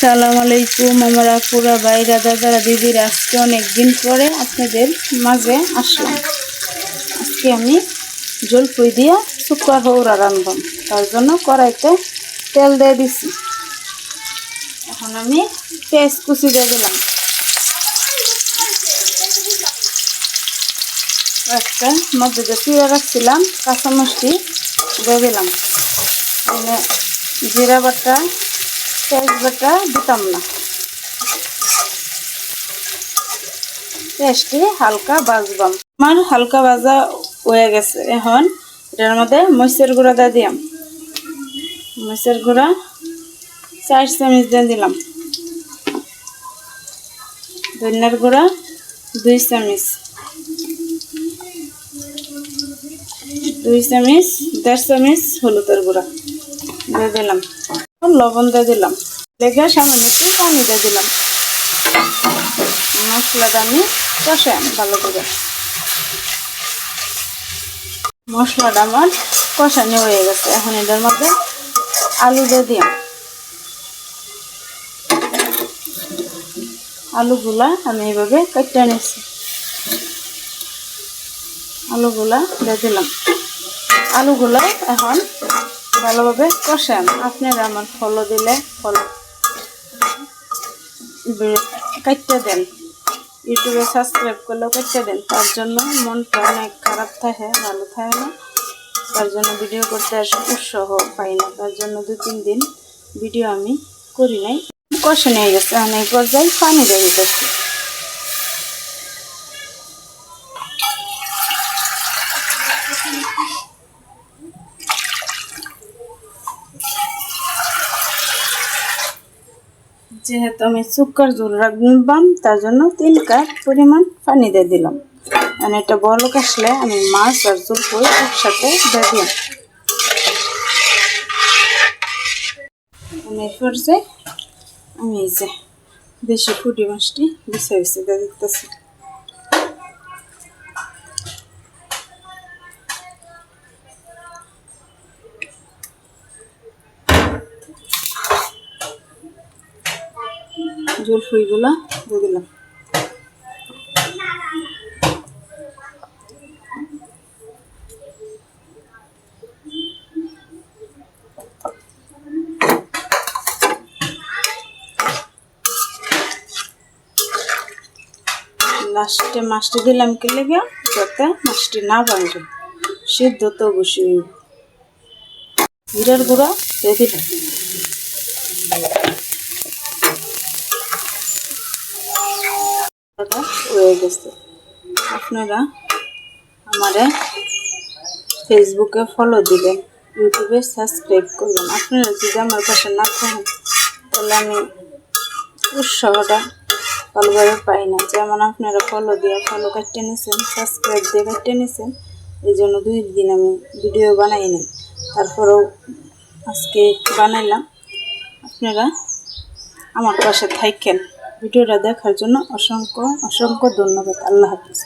সালাম আলাইকুম আমার আপুরা বাইরা দাদারা দিদির আজকে অনেকদিন পরে আপনাদের মাঝে আসলাম। আজকে আমি জলপুই দিয়ে শুক্রা হৌরা রান্ধব। তার জন্য কড়াইতে তেল দিয়ে দিছি। এখন আমি পেঁয়াজ কুচি দিয়ে দিলাম। একটা মধ্যে যে চিড়া রাখছিলাম কাঁচা মিষ্টি দিয়ে দিলাম। জিরা বাটা পেঁয়াজ বাটা দিতাম না। পেঁয়াজটি হালকা ভাজবাম। আমার হালকা ভাজা হয়ে গেছে। এখন এটার মধ্যে মরিচের গুঁড়া দিয়ে দিলাম মরিচের গুঁড়া চার চামচ দিয়ে দিলাম। ধনিয়ার গুঁড়া দুই চামচ। দুই চামচ, দেড় চামচ হলুদের গুঁড়া দিয়ে দিলাম। লবণ দিয়ে দিলাম। লেগে সামান্য একটু পানি দিয়ে দিলাম। মশলাটা আমি কষাই ভালো করে। মশলাটা আমার কষানো হয়ে গেছে। এখন এটার মধ্যে আলু দিয়ে দিলাম। আলুগুলা আমি এইভাবে কেটে নিচ্ছি আলুগুলা দিয়ে দিলাম। আলুগুলো এখন ভালোভাবে কষান। আপনারা আমার ফলো দিলে ফলো কাটতে দেন। ইউটিউবে সাবস্ক্রাইব করলেও কাটতে দেন। তার জন্য মনটা অনেক খারাপ থাকে, ভালো থাকে না। তার জন্য ভিডিও করতে উৎসাহ পাই না। তার জন্য দু তিন দিন ভিডিও আমি করি নাই। কষে নিয়ে গেছে। অনেক পর্যায়ে পানি দিয়ে দিতেছি যেহেতু আমি শুকর ঝোল রাখবাম তার জন্য তিন কাপ পরিমাণ পানি দিয়ে দিলাম। মানে এটা বলক আসলে আমি মাছ আর ঝোল করে একসাথে দিয়ে দিলাম। আমি পর্যায়ে, আমি এই যে দেশি ফুটি মাছটি বিছাই বিছে দিয়ে দিতেছি। জল ফুইগুলা দিয়ে দিলাম। লাস্টে মাছটি দিলাম কি লেগে? যাতে মাছটি না ভাঙবে সিদ্ধ তো অবশ্যই। জিরার গুঁড়া দিয়ে দিলাম। আপনারা আমারে ফেসবুকে ফলো দিবেন ইউটিউবে সাবস্ক্রাইব করবেন। আপনারা যদি আমার পাশে না থাকেন, তাহলে আমি উৎসাহটা ভালোভাবে পাই না। যেমন আপনারা ফলো দিয়ে ফলো কাটতে নিয়েছেন সাবস্ক্রাইব দিয়ে কাটতে নিয়েছেন এই জন্য দুই দিন আমি ভিডিও বানাই নি তারপরেও আজকে বানাইলাম। আপনারা আমার পাশে থাকেন। ভিডিওটা দেখার জন্য অসংখ্য অসংখ্য ধন্যবাদ। আল্লাহ হাফিজ।